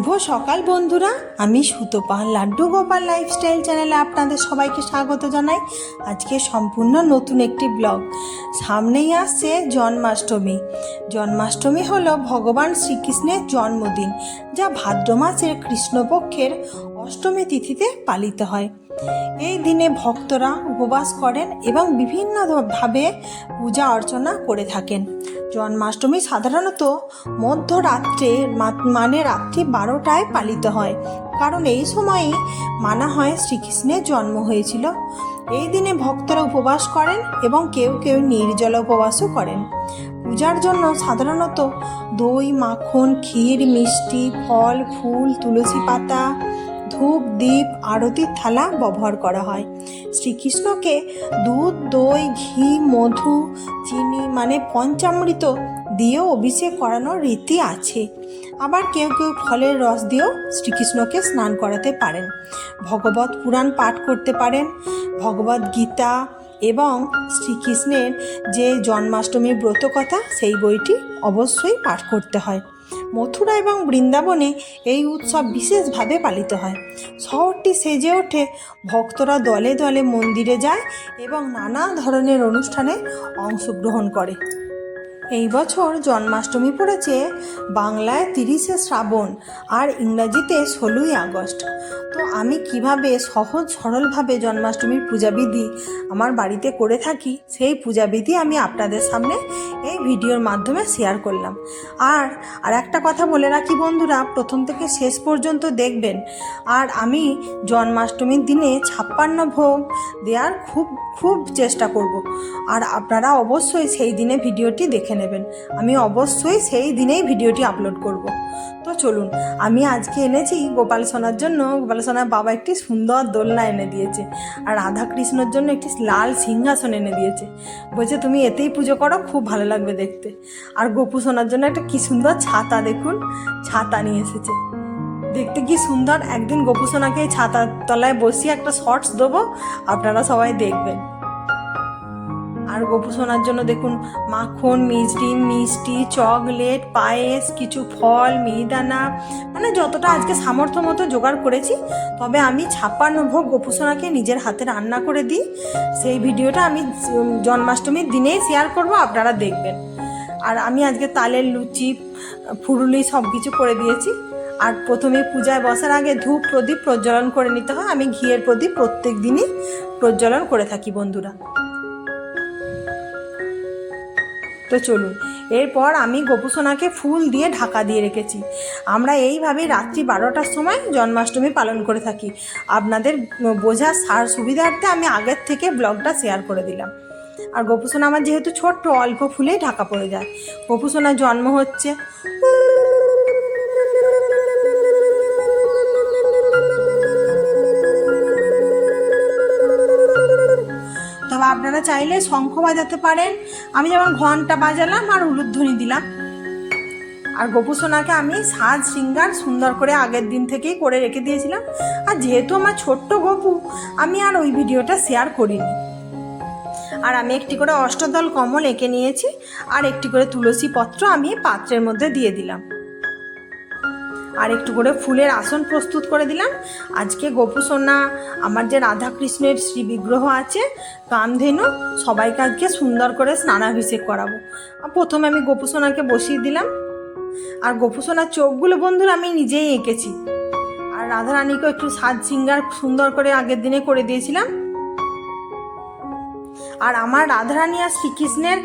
শুভ সকাল বন্ধুরা। আমি সুতোপাল লাড্ডু গোপাল লাইফস্টাইল চ্যানেলে আপনাদের সবাইকে স্বাগত জানাই। আজকে সম্পূর্ণ নতুন একটি ব্লগ সামনেই আসছে জন্মাষ্টমী। জন্মাষ্টমী হল ভগবান শ্রীকৃষ্ণের জন্মদিন, যা ভাদ্র মাসের কৃষ্ণপক্ষের অষ্টমী তিথিতে পালিত হয়। এই দিনে ভক্তরা উপবাস করেন এবং বিভিন্নভাবে পূজা অর্চনা করে থাকেন। জন্মাষ্টমী সাধারণত মধ্যরাত্রে মানে রাত্রি বারোটায় পালিত হয়। কারণ এই সময়ই মানা হয় শ্রীকৃষ্ণের জন্ম হয়েছিল। এই দিনে ভক্তরা উপবাস করেন এবং কেউ কেউ নির্জল উপবাসও করেন। পূজার জন্য সাধারণত দই, মাখন, ক্ষীর, মিষ্টি, ফল, ফুল, তুলসী পাতা ধূপ দ্বীপ আরতির থালা ব্যবহার করা হয়। শ্রীকৃষ্ণকে দুধ, দই, ঘি, মধু, চিনি মানে পঞ্চামৃত দিয়েও অভিষেক করানোর রীতি আছে। আবার কেউ কেউ ফলের রস দিয়েও শ্রীকৃষ্ণকে স্নান করাতে পারেন। ভগবত পুরাণ পাঠ করতে পারেন। ভগবত গীতা এবং শ্রীকৃষ্ণের যে জন্মাষ্টমীর ব্রত কথা সেই বইটি অবশ্যই পাঠ করতে হয়। মথুরা এবং বৃন্দাবনে এই উৎসব বিশেষভাবে পালিত হয়। শহরটি সেজে ওঠে, ভক্তরা দলে দলে মন্দিরে যায় এবং নানা ধরনের অনুষ্ঠানে অংশগ্রহণ করে। এই বছর জন্মাষ্টমী পড়েছে বাংলায় তিরিশে শ্রাবণ আর ইংরাজিতে ষোলোই আগস্ট। তো আমি কীভাবে সহজ সরলভাবে জন্মাষ্টমীর পূজাবিধি আমার বাড়িতে করে থাকি, সেই পূজাবিধি আমি আপনাদের সামনে এই ভিডিওর মাধ্যমে শেয়ার করলাম। আর আর একটা কথা বলে রাখি বন্ধুরা, প্রথম থেকে শেষ পর্যন্ত দেখবেন। আর আমি জন্মাষ্টমীর দিনে ছাপ্পান্ন ভোগ দেওয়ার খুব খুব চেষ্টা করব। আর আপনারা অবশ্যই সেই দিনে ভিডিওটি দেখে নেবেন। আমি অবশ্যই সেই দিনেই ভিডিওটি আপলোড করব। তো চলুন, আমি আজকে এনেছি গোপাল সোনার জন্য। গোপাল সোনার বাবা একটি সুন্দর দোলনা এনে দিয়েছে আর রাধা কৃষ্ণর জন্য একটি লাল সিংহাসন এনে দিয়েছে। বলছে, তুমি এতেই পুজো করো, খুব ভালো লাগবে দেখতে। আর গোপু সোনার জন্য একটা কি সুন্দর ছাতা দেখুন, ছাতা নিয়ে এসেছে। দেখতে কি সুন্দর, একদিন গোপু সোনাকে ছাতার তলায় বসিয়ে একটা শর্টস দেবো, আপনারা সবাই দেখবেন। আর গোপু সোনার জন্য দেখুন, মাখন, মিষ্টি মিষ্টি, চকলেট, পায়েস, কিছু ফল, মিহিদানা। মানে যতটা আজকে সামর্থ্য মতো জোগাড় করেছি, তবে আমি ছাপ্পান্ন ভোগ গোপু সোনাকে নিজের হাতে রান্না করে দিই। সেই ভিডিওটা আমি জন্মাষ্টমীর দিনেই শেয়ার করব, আপনারা দেখবেন। আর আমি আজকে তালের লুচি, ফুরুলি সব কিছু করে দিয়েছি। আর প্রথমে পূজায় বসার আগে ধূপ প্রদীপ প্রজ্বলন করে নিতে হয়। আমি ঘিয়ের প্রদীপ প্রত্যেক দিনই প্রজ্বলন করে থাকি, বন্ধুরা। তো চলুন। এরপর আমি গোপুসোনাকে ফুল দিয়ে ঢাকা দিয়ে রেখেছি। আমরা এইভাবেই রাত্রি বারোটার সময় জন্মাষ্টমী পালন করে থাকি। আপনাদের বোঝার সার সুবিধার্থে আমি আগের থেকে ব্লগটা শেয়ার করে দিলাম। আর গোপুসোনা আমার যেহেতু ছোট্ট, অল্প ফুলেই ঢাকা পড়ে যায়। গোপুসোনার জন্ম হচ্ছে আপনারা চাইলে শঙ্খ বাজাতে পারেন। আমি যেমন ঘণ্টা বাজালাম আর উলুধ্বনি দিলাম। আর গোপু সোনাকে আমি সাজ শৃঙ্গার সুন্দর করে আগের দিন থেকেই করে রেখে দিয়েছিলাম। আর যেহেতু আমার ছোট্ট গপু, আমি আর ওই ভিডিওটা শেয়ার করিনি। আর আমি একটি করে অষ্টদল কমল এঁকে নিয়েছি। আর একটি করে তুলসী পত্র আমি পাত্রের মধ্যে দিয়ে দিলাম। আর একটু করে ফুলের আসন প্রস্তুত করে দিলাম। আজকে গোপু আমার যে রাধা কৃষ্ণের শ্রী বিগ্রহ আছে, কামধেনু, সবাইকে আজকে সুন্দর করে স্নানাভিষেক করাবো। প্রথমে আমি গোপু সোনাকে বসিয়ে দিলাম। আর গোপু সোনার চোখগুলো বন্ধুরা আমি নিজেই এঁকেছি। আর রাধারানীকেও একটু সাজ সিঙ্গার সুন্দর করে আগের দিনে করে দিয়েছিলাম। আর আমার রাধারানী আর শ্রীকৃষ্ণের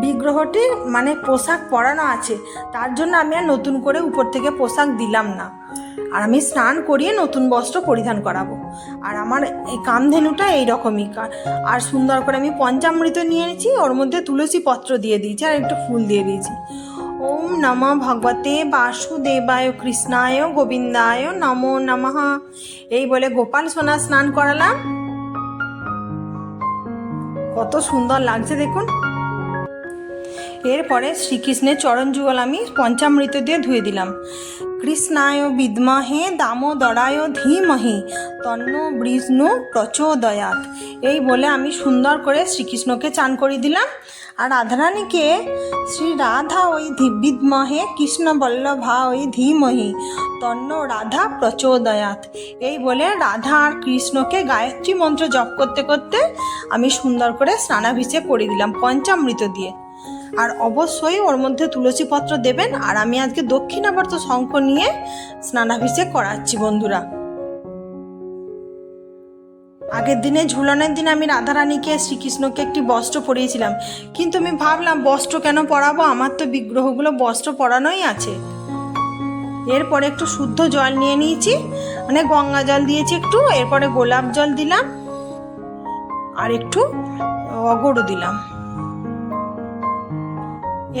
বিগ্রহটি মানে পোশাক পরানো আছে, তার জন্য আমি আর নতুন করে উপর থেকে পোশাক দিলাম না। আর আমি স্নান করিয়ে নতুন বস্ত্র পরিধান করাবো। আর আমার এই কামধেনুটা এইরকমই। আর সুন্দর করে আমি পঞ্চামৃত নিয়ে নিয়েছি, ওর মধ্যে তুলসী পত্র দিয়ে দিয়েছি, আর একটু ফুল দিয়ে দিয়েছি। ওম নম ভগবতে বাসুদেবায় কৃষ্ণায় গোবিন্দায় নমো নমঃ। এই বলে গোপাল সোনা স্নান করালাম। কত সুন্দর লাগছে দেখুন। এরপরে শ্রীকৃষ্ণের চরণ যুগল আমি পঞ্চামৃত দিয়ে ধুয়ে দিলাম। শ্রীকৃষ্ণায় বিদ্মহে, দামোদরায় ধীমহি তন্ন বিষ্ণু প্রচোদয়াত। এই বলে আমি সুন্দর করে শ্রীকৃষ্ণকে চান করে দিলাম। আর রাধারানীকে, শ্রী রাধা ওই বিদ্মহে, কৃষ্ণ বল্লভা ওই ধীমহি তন্ন রাধা প্রচোদয়াত। এই বলে রাধা আর কৃষ্ণকে গায়ত্রী মন্ত্র জপ করতে করতে আমি সুন্দর করে স্নানাভিষেক করে দিলাম পঞ্চামৃত দিয়ে। আর অবশ্যই ওর মধ্যে তুলসী পত্র দেবেন। আর আমি আজকে দক্ষিণাবর্ত শঙ্খ নিয়ে স্নানাভিষেক করাচ্ছি বন্ধুরা। আগের দিনে, ঝুলনের দিন আমি রাধারানীকে, শ্রীকৃষ্ণকে একটি বস্ত্র পরিয়েছিলাম। কিন্তু আমি ভাবলাম, বস্ত্র কেন পরাবো? আমার তো বিগ্রহগুলো বস্ত্র পরানোই আছে। এরপরে একটু শুদ্ধ জল নিয়ে নিয়েছি। মানে গঙ্গা জল দিয়েছি একটু, এরপরে গোলাপ জল দিলাম। আর একটু অগরু দিলাম।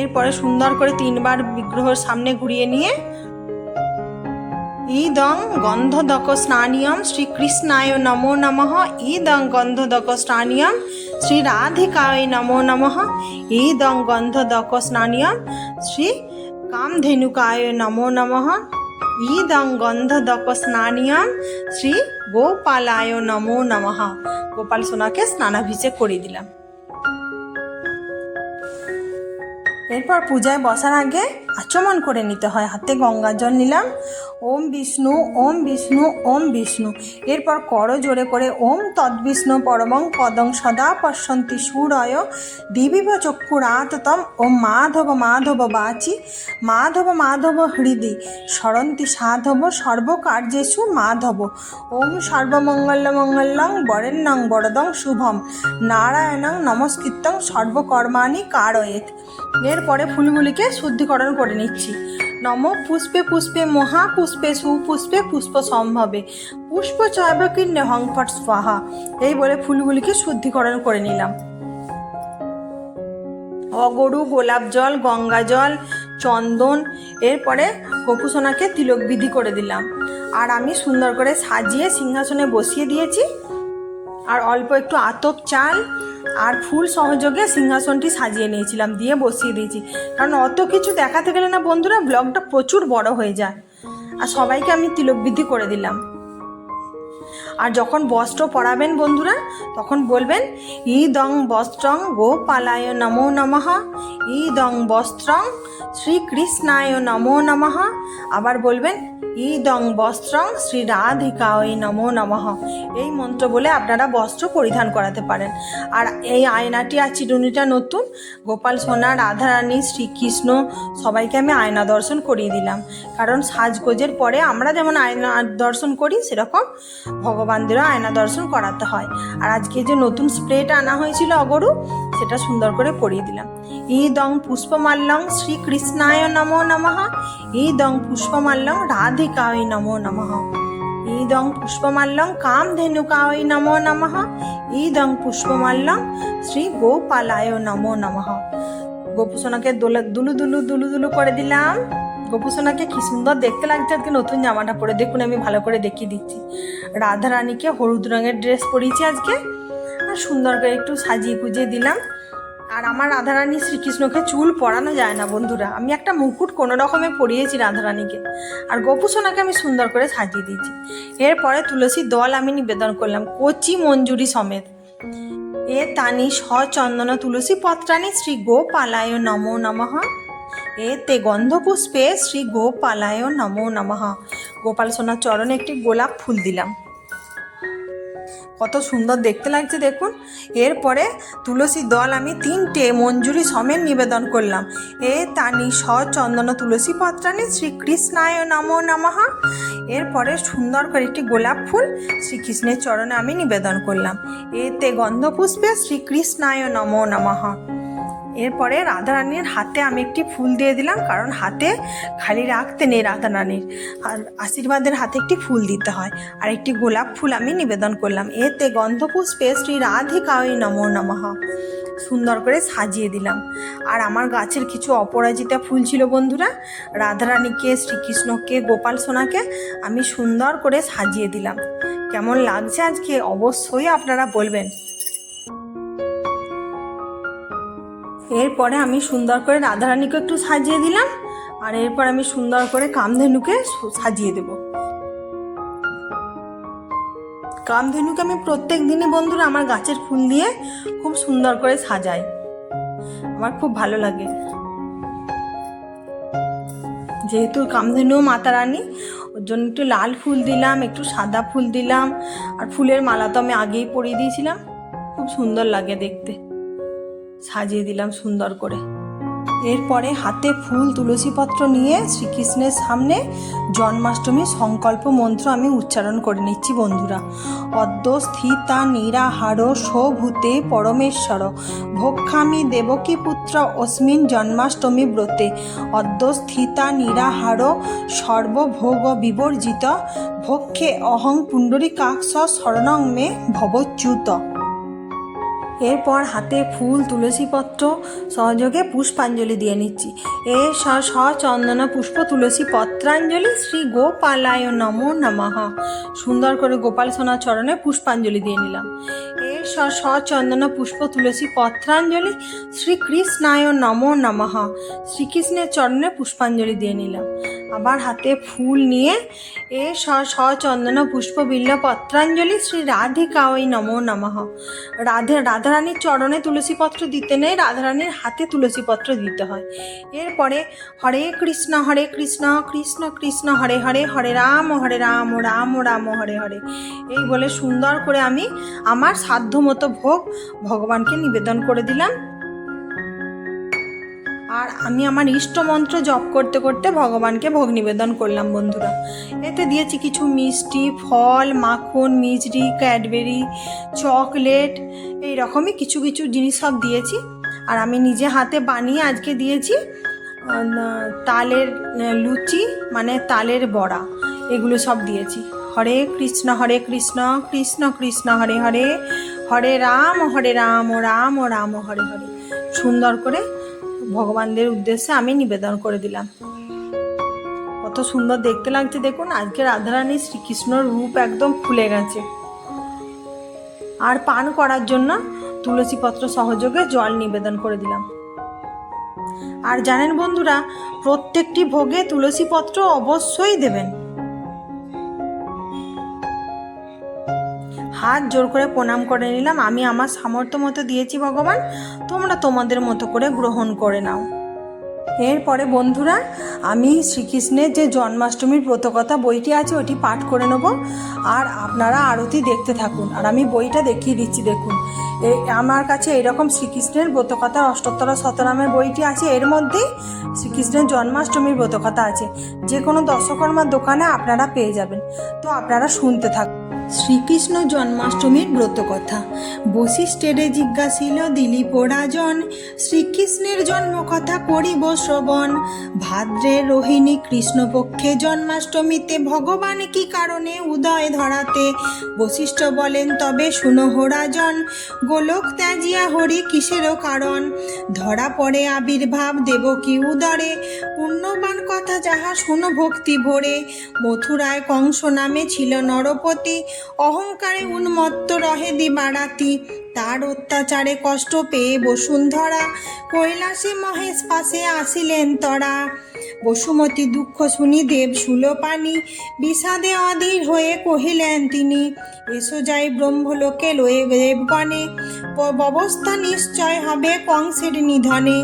এরপরে সুন্দর করে তিনবার বিগ্রহের সামনে ঘুরিয়ে নিয়ে ইদং গন্ধদক স্নানিয়ম শ্রীকৃষ্ণায় নমো নমঃ। ইদং গন্ধদক স্নানিয়ম শ্রী রাধিকায় নমো নমঃ। ইদং গন্ধদক স্নানিয়ম শ্রী কামধেনুকায় নমো নমঃ। ইদং গন্ধদক স্নানিয়ম শ্রী গোপালায় নমো নমঃ। গোপাল সোনাকে স্নানাভিষেক করে দিলাম। এরপর পূজায় বসার আগে আচমন করে নিতে হয়। হাতে গঙ্গা জল নিলাম। ওম বিষ্ণু ওম বিষ্ণু ওম বিষ্ণু। এরপর কর জোরে করে ওম তদ্বিষ্ণু পরমং পদং সদা পশ্যন্তি সুরয়। দিবিব চক্ষুরাততম ওম মাধব মাধব বাচি। মাধব মাধব হৃদি। স্মরন্তি সাধব সর্বকার্যেষু মাধব। ওম সর্বমঙ্গল মঙ্গলং বরেণ্যং বরদং শুভম। নারায়ণং নমস্কৃতং সর্বকর্মাণি কারয়েত। এরপরে ফুলগুলিকে শুদ্ধিকরণ করে নিচ্ছি। নম পুষ্পে পুষ্পে মহা পুষ্পে সুপুষ্পে পুষ্প সম্ভবে। পুষ্প চয়বকীর্ণে হংফট স্বাহা। এই বলে ফুলগুলিকে শুদ্ধিকরণ করে নিলাম। অগরু, গোলাপ জল, গঙ্গা জল, চন্দন এরপরে গোপুসোনাকে তিলক বিধি করে দিলাম। আর আমি সুন্দর করে সাজিয়ে সিংহাসনে বসিয়ে দিয়েছি। আর অল্প একটু আতপ চাল আর ফুল সহযোগে সিংহাসনটি সাজিয়ে নিয়েছিলাম, দিয়ে বসিয়ে দিয়েছি। কারণ অত কিছু দেখাতে গেলে না বন্ধুরা, ব্লগটা প্রচুর বড় হয়ে যায়। আর সবাইকে আমি তিলকবিদ্ধি করে দিলাম। আর যখন বস্ত্র পরাবেন বন্ধুরা, তখন বলবেন ইদং বস্ত্রং গোপালায় নমো নমঃ। ইদং বস্ত্রং শ্রীকৃষ্ণায় নমো নমঃ। আবার বলবেন, ইদং বস্ত্রং শ্রী রাধিকায় নমো নমঃ। এই মন্ত্র বলে আপনারা বস্ত্র পরিধান করাতে পারেন। আর এই আয়নাটি আর চিরুনিটা নতুন। গোপাল সোনা, রাধারানী, শ্রীকৃষ্ণ, সবাইকে আমি আয়না দর্শন করিয়ে দিলাম। কারণ সাজগোজের পরে আমরা যেমন আয়না দর্শন করি, সেরকম ভগবানদেরও আয়না দর্শন করাতে হয়। আর আজকে যে নতুন স্প্রেটা আনা হয়েছিল অগরু, সেটা সুন্দর করে পরিয়ে দিলাম। ইদং পুষ্পমাল্যং শ্রীকৃষ্ণায় নমো নমঃ। ইদং পুষ্পমাল্যং রাধিকায় নমো নমঃ। ইদং পুষ্পমাল্যং কামধেনুকায় নমো নমঃ। ইদং পুষ্পমাল্যং শ্রী গোপালায় নমো নমঃ। গোপুসোনাকে দোলা দুলু দুলু দুলু দুলু করে দিলাম। গোপুসোনাকে কি সুন্দর দেখতে লাগছে, আজকে নতুন জামাটা পরে দেখুন, আমি ভালো করে দেখিয়ে দিচ্ছি। রাধারানীকে হলুদ রঙের ড্রেস পরিয়েছি আজকে। আর সুন্দর করে একটু সাজিয়ে গুজিয়ে দিলাম। আর আমার রাধারানী শ্রীকৃষ্ণকে চুল পরানো যায় না, বন্ধুরা। আমি একটা মুকুট কোনো রকমে পরিয়েছি রাধারানীকে। আর গোপুসোনাকে আমি সুন্দর করে সাজিয়ে দিয়েছি। এরপরে তুলসীর দল আমি নিবেদন করলাম, কচি মঞ্জুরি সমেত। এ তানি সচন্দন তুলসী পত্রানি শ্রী গোপালায় নমো নমঃ। এতে গন্ধপুষ্পে শ্রী গোপালায় নমো নমঃ। গোপাল সোনার চরণে একটি গোলাপ ফুল দিলাম। কত সুন্দর দেখতে লাগছে দেখুন। এরপরে তুলসী দল আমি তিনটে মঞ্জুরি সমেত নিবেদন করলাম। এ তানি সচন্দন তুলসী পত্রানি শ্রীকৃষ্ণায় নম নমহা এরপরে সুন্দর করে একটি গোলাপ ফুল শ্রীকৃষ্ণের চরণে আমি নিবেদন করলাম। এতে গন্ধপুষ্পে শ্রীকৃষ্ণায় নম নমঃ। এরপরে রাধারানীর হাতে আমি একটি ফুল দিয়ে দিলাম, কারণ হাতে খালি রাখতে নেই রাধারানীর। আর আশীর্বাদের হাতে একটি ফুল দিতে হয়। আর একটি গোলাপ ফুল আমি নিবেদন করলাম। এতে গন্ধপুষ্পে শ্রী রাধিকায় নমো নমঃ। সুন্দর করে সাজিয়ে দিলাম। আর আমার গাছের কিছু অপরাজিতা ফুল ছিল বন্ধুরা, রাধারানীকে, শ্রীকৃষ্ণকে, গোপাল সোনাকে আমি সুন্দর করে সাজিয়ে দিলাম। কেমন লাগছে আজকে? অবশ্যই আপনারা বলবেন। এরপরে আমি সুন্দর করে রাধারানীকে একটু সাজিয়ে দিলাম, আর এরপর আমি সুন্দর করে কামধেনুকে সাজিয়ে দেব। কামধেনুকে আমি প্রত্যেক দিনই বন্ধুরা আমার গাছের ফুল দিয়ে খুব সুন্দর করে সাজাই। আমার খুব ভালো লাগে। যেহেতু কামধেনু মাতা রানী ওর জন্য একটু লাল ফুল দিলাম, একটু সাদা ফুল দিলাম, আর ফুলের মালা তো আমি আগেই পরিয়ে দিয়েছিলাম। খুব সুন্দর লাগে দেখতে। সাজিয়ে দিলাম সুন্দর করে। এরপরে হাতে ফুল, তুলসীপত্র নিয়ে শ্রীকৃষ্ণের সামনে জন্মাষ্টমীর সংকল্প মন্ত্র আমি উচ্চারণ করে নিচ্ছি, বন্ধুরা। অদ্য স্থিতা নিরাহার সভূতে পরমেশ্বর। ভক্ষামি দেবকী পুত্র অস্মিন জন্মাষ্টমী ব্রতে। অদ্য স্থিতা নিরাহার সর্বভোগ বিবর্জিত। ভক্ষে অহং পুণ্ডরী পুণ্ডরিকাক্ষ শরণং মে ভবচ্যুত। এরপর হাতে ফুল, তুলসীপত্র, সহযোগে পুষ্পাঞ্জলি দিয়ে নিচ্ছি। এ স স চন্দন পুষ্প তুলসী পত্রাঞ্জলি শ্রী গোপালায় নমো নমঃ। সুন্দর করে গোপাল সোনার চরণে পুষ্পাঞ্জলি দিয়ে নিলাম। এ স স চন্দন পুষ্প তুলসী পত্রাঞ্জলি শ্রী কৃষ্ণায় নমো নমঃ। শ্রীকৃষ্ণের চরণে পুষ্পাঞ্জলি দিয়ে নিলাম। আবার হাতে ফুল নিয়ে এ স স চন্দন পুষ্প বিল্ল পত্রাঞ্জলি শ্রী রাধিকাওই নমো নমঃ। রাধে রাধারানীর চরণে তুলসীপত্র দিতে নেই, রাধারানীর হাতে তুলসীপত্র দিতে হয়। এরপরে হরে কৃষ্ণ হরে কৃষ্ণ কৃষ্ণ কৃষ্ণ, হরে হরে হরে রাম হরে রাম রাম রাম, হরে হরে। এই বলে সুন্দর করে আমি আমার সাধ্যমতো ভোগ ভগবানকে নিবেদন করে দিলাম। আর আমি আমার ইষ্টমন্ত্র জপ করতে করতে ভগবানকে ভোগ নিবেদন করলাম, বন্ধুরা। এতে দিয়েছি কিছু মিষ্টি, ফল, মাখন, মিজরি, ক্যাডবেরি, চকলেট এই রকমই কিছু কিছু জিনিস সব দিয়েছি। আর আমি নিজে হাতে বানিয়ে আজকে দিয়েছি তালের লুচি মানে তালের বড়া, এগুলো সব দিয়েছি। হরে কৃষ্ণ হরে কৃষ্ণ কৃষ্ণ কৃষ্ণ, হরে হরে হরে রাম হরে রাম রাম রাম, হরে হরে। সুন্দর করে ভগবানদের উদ্দেশ্যে আমি নিবেদন করে দিলাম। কত সুন্দর দেখতে লাগছে, দেখুন, আজকে রাধারানী শ্রীকৃষ্ণর রূপ একদম ফুলে গেছে। আর পান করার জন্য তুলসীপত্র সহযোগে জল নিবেদন করে দিলাম। আর জানেন বন্ধুরা, প্রত্যেকটি ভোগে তুলসীপত্র অবশ্যই দেবেন। হাত জোর করে প্রণাম করে নিলাম। আমি আমার সামর্থ্য মতো দিয়েছি, ভগবান। তোমরা তোমাদের মতো করে গ্রহণ করে নাও। এরপরে বন্ধুরা, আমি শ্রীকৃষ্ণের যে জন্মাষ্টমীর ব্রতকথা বইটি আছে, ওটি পাঠ করে নেব। আর আপনারা আরতি দেখতে থাকুন। আর আমি বইটা দেখিয়ে দিচ্ছি, দেখুন। আমার কাছে এরকম শ্রীকৃষ্ণের ব্রতকথা, অষ্টোত্তর শতনামের বইটি আছে। এর মধ্যেই শ্রীকৃষ্ণের জন্মাষ্টমীর ব্রতকথা আছে। যে কোনো দর্শকর্মার দোকানে আপনারা পেয়ে যাবেন। তো আপনারা শুনতে থাকুন। শ্রীকৃষ্ণ জন্মাষ্টমীর ব্রতকথা। বশিষ্ঠেরে জিজ্ঞাসিল দিলীপ রাজন শ্রীকৃষ্ণের জন্মকথা করিব শ্রবণ। ভাদ্রে রোহিণী কৃষ্ণপক্ষে জন্মাষ্টমীতে ভগবান কি কারণে উদয় ধরাতে? বশিষ্ঠ বলেন, তবে শুনো হো রাজন, গোলক ত্যাজিয়া হরি কিসেরও কারণ? ধরা পড়ে আবির্ভাব দেবকী উদরে? পুণ্যবান কথা যাহা শুনো ভক্তি ভরে। মথুরায় কংস নামে ছিল নরপতি। অহংকারে উন্মত্ত রহে দি দিবারাতি। তার অত্যাচারে কষ্ট পেয়ে বসুন্ধরা। কৈলাসে মহেশ পাশে আসিলেন তরা। বসুমতী দুঃখ শুনি দেব সুলোপানি। বিষাদে অধীর হয়ে কহিলেন তিনি, এসো যাই ব্রহ্মলোকে লয়ে দেবগণে। ব্যবস্থা নিশ্চয় হবে কংসের নিধনে।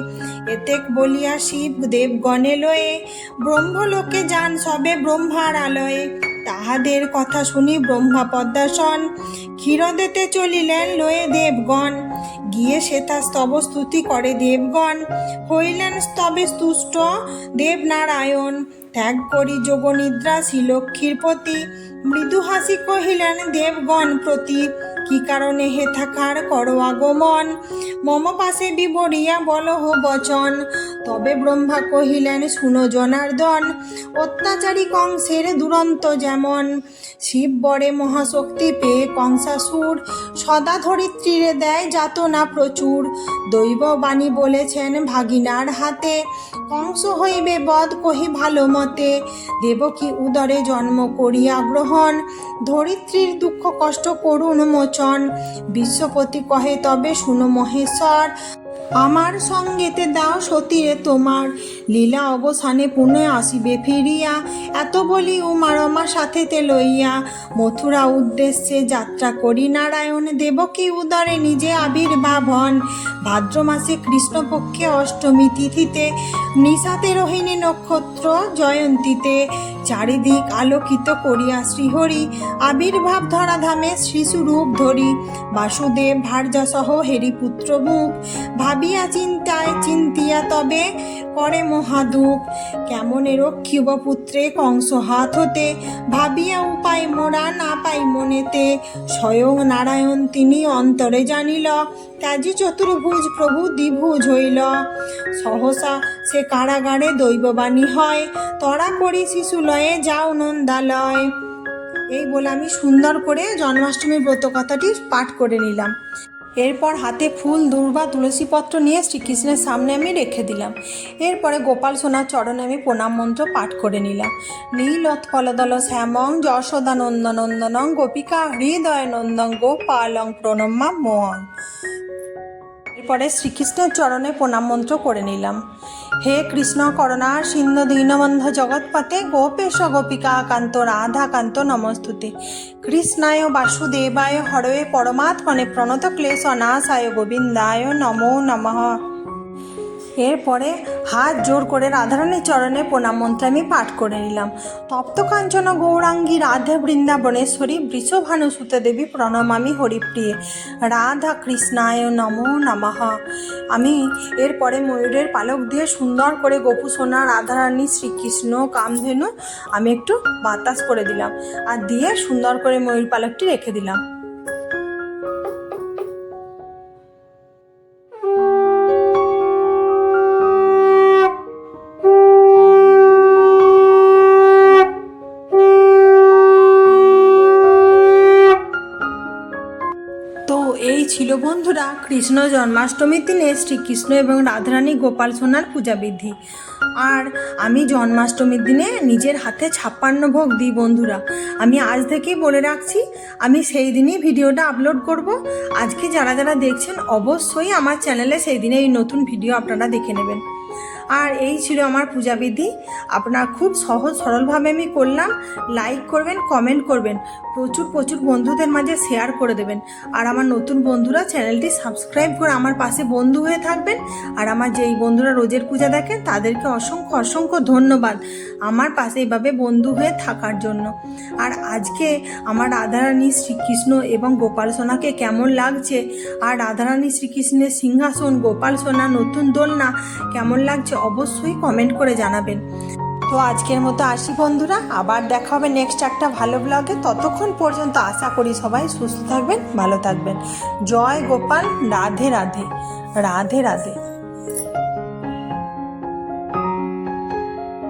এতেক বলিয়া শিব দেবগণে লয়ে ব্রহ্মলোকে যান সবে ব্রহ্মার আলয়ে তাহাদের কথা শুনি ব্রহ্মা পদ্মাসন ক্ষীরদেতে চলিলেন লয়ে দেবগণ। গিয়ে সে তার স্তব স্তুতি করে দেবগণ। হইলেন স্তবে স্তুষ্ট দেবনারায়ণ। ত্যাগ করি যোগনিদ্রা, শ্রীলক্ষ্মীর প্রতি। মৃদু হাসি কহিলেন, দেবগণ প্রতি কি কারণে হে থাকার করো আগমন? মম পাশে বিবরিয়া বলহ বচন। তবে ব্রহ্মা কহিলেন, শুনো জনার্দন, অত্যাচারী কংসের দুরন্ত যেমন। শিব বরে মহাশক্তি পেয়ে কংসাসুর সদা ধরিত্রীরে দেয় যাতনা প্রচুর। দৈব বাণী বলেছেন ভাগিনার হাতে, কংস হইবে বধ কহি ভালো মতে দেবকী উদরে জন্ম করিয়া গ্রহণ। ধরিত্রীর দুঃখ কষ্ট করুণ মোচন। বিশ্বপতি কহে, তবে শুনো মহেশ্বর আমার সঙ্গেতে দাও সতীরে তোমার লীলা অবসানে পুনে আসিবে ফিরিয়া। এত বলি উমার আমার সাথেতে লইয়া। মথুরা উদ্দেশ্যে যাত্রা করি নারায়ণ, দেবকী উদরে নিজে আবির্ভাব হন ভাদ্র মাসে কৃষ্ণপক্ষে অষ্টমী তিথিতে, নিশাতে রোহিণী নক্ষত্র জয়ন্তীতে। চারিদিক আলোকিত করিয়া শ্রীহরি আবির্ভাব ধরাধামে শিশুরূপ ধরি। বাসুদেব ভার্যাসহ হেরিপুত্র মুখ ভাবিয়া চিন্তায় চিন্তিয়া তবে করে মহাদুখ কেমনে রক্ষিব পুত্রে কংস হাত হতে? ভাবিয়া উপায় মোরা না পাই মনেতে। স্বয়ং নারায়ণ তিনি অন্তরে জানিল, ত্যাজি চতুর্ভুজ প্রভু দ্বিভুজ হইল। সহসা সে কারাগারে দৈববাণী হয়। তরা করি শিশুলয়ে যাও নন্দালয়। এই বলে আমি সুন্দর করে জন্মাষ্টমীর ব্রত কথাটি পাঠ করে নিলাম। এরপর হাতে ফুল, দুর্বা, তুলসীপত্র নিয়ে শ্রীকৃষ্ণের সামনে আমি রেখে দিলাম। এরপরে গোপাল সোনার চরণে আমি প্রণাম মন্ত্র পাঠ করে নিলাম। নীলোৎফলদল শ্যামং, যশোদানন্দনন্দনং, গোপিকা হৃদয় নন্দন গোপালং প্রণম্মা মোহন এরপরে শ্রীকৃষ্ণের চরণে প্রণাম মন্ত্র করে নিলাম। হে কৃষ্ণ করুণা, সিন্ধু দীনবন্ধ জগৎপাতে গোপেশ গোপিকা কান্ত রাধাকান্ত নমস্তুতে। কৃষ্ণায় বাসুদেবায় হরয়ে পরমাত্মনে প্রণত ক্লেশ অনাশায় গোবিন্দায় নমো নমঃ। এরপরে হাত জোর করে রাধারানীর চরণে প্রণাম মন্ত্র আমি পাঠ করে নিলাম। তপ্ত কাঞ্চন গৌরাঙ্গী রাধে বৃন্দাবনেশ্বরী বৃষভানুসুত দেবী প্রণমামি হরিপ্রিয়ে। রাধা কৃষ্ণায় নমো নমঃ। আমি এরপরে ময়ূরের পালক দিয়ে সুন্দর করে গোপু সোনা, রাধারানী শ্রীকৃষ্ণ, কামধেনু আমি একটু বাতাস করে দিলাম। আর দিয়ে সুন্দর করে ময়ূর পালকটি রেখে দিলাম। এই ছিল বন্ধুরা কৃষ্ণ জন্মাষ্টমীর দিনে শ্রীকৃষ্ণ এবং রাধারানী গোপাল সোনার পূজাবিধি আর আমি জন্মাষ্টমীর দিনে নিজের হাতে ছাপ্পান্ন ভোগ দিই বন্ধুরা। আমি আজ থেকেই বলে রাখছি, আমি সেই দিনই ভিডিওটা আপলোড করব। আজকে যারা যারা দেখছেন, অবশ্যই আমার চ্যানেলে সেই দিনে এই নতুন ভিডিও আপনারা দেখে নেবেন। আর এই ছিল আমার পূজাবিধি আপনার খুব সহজ সরলভাবে আমি করলাম। লাইক করবেন কমেন্ট করবেন। প্রচুর প্রচুর বন্ধুদের মাঝে শেয়ার করে দেবেন। আর আমার নতুন বন্ধুরা চ্যানেলটি সাবস্ক্রাইব করে আমার পাশে বন্ধু হয়ে থাকবেন। আর আমার যেই বন্ধুরা রোজের পূজা দেখেন, তাদেরকে অসংখ্য অসংখ্য ধন্যবাদ আমার পাশে এইভাবে বন্ধু হয়ে থাকার জন্য। আর আজকে আমার রাধারানী শ্রীকৃষ্ণ এবং গোপাল সোনাকে কেমন লাগছে? আর রাধারানী শ্রীকৃষ্ণের সিংহাসন, গোপাল সোনা, নতুন দোলনা কেমন লাগছে? অবশ্যই কমেন্ট করে জানাবেন। তো আজকের মতো আসি বন্ধুরা। আবার দেখা হবে নেক্সট একটা ভালো ব্লগে ততক্ষণ পর্যন্ত আশা করি সবাই সুস্থ থাকবেন, ভালো থাকবেন। জয় গোপাল, রাধে রাধে রাধে রাধে।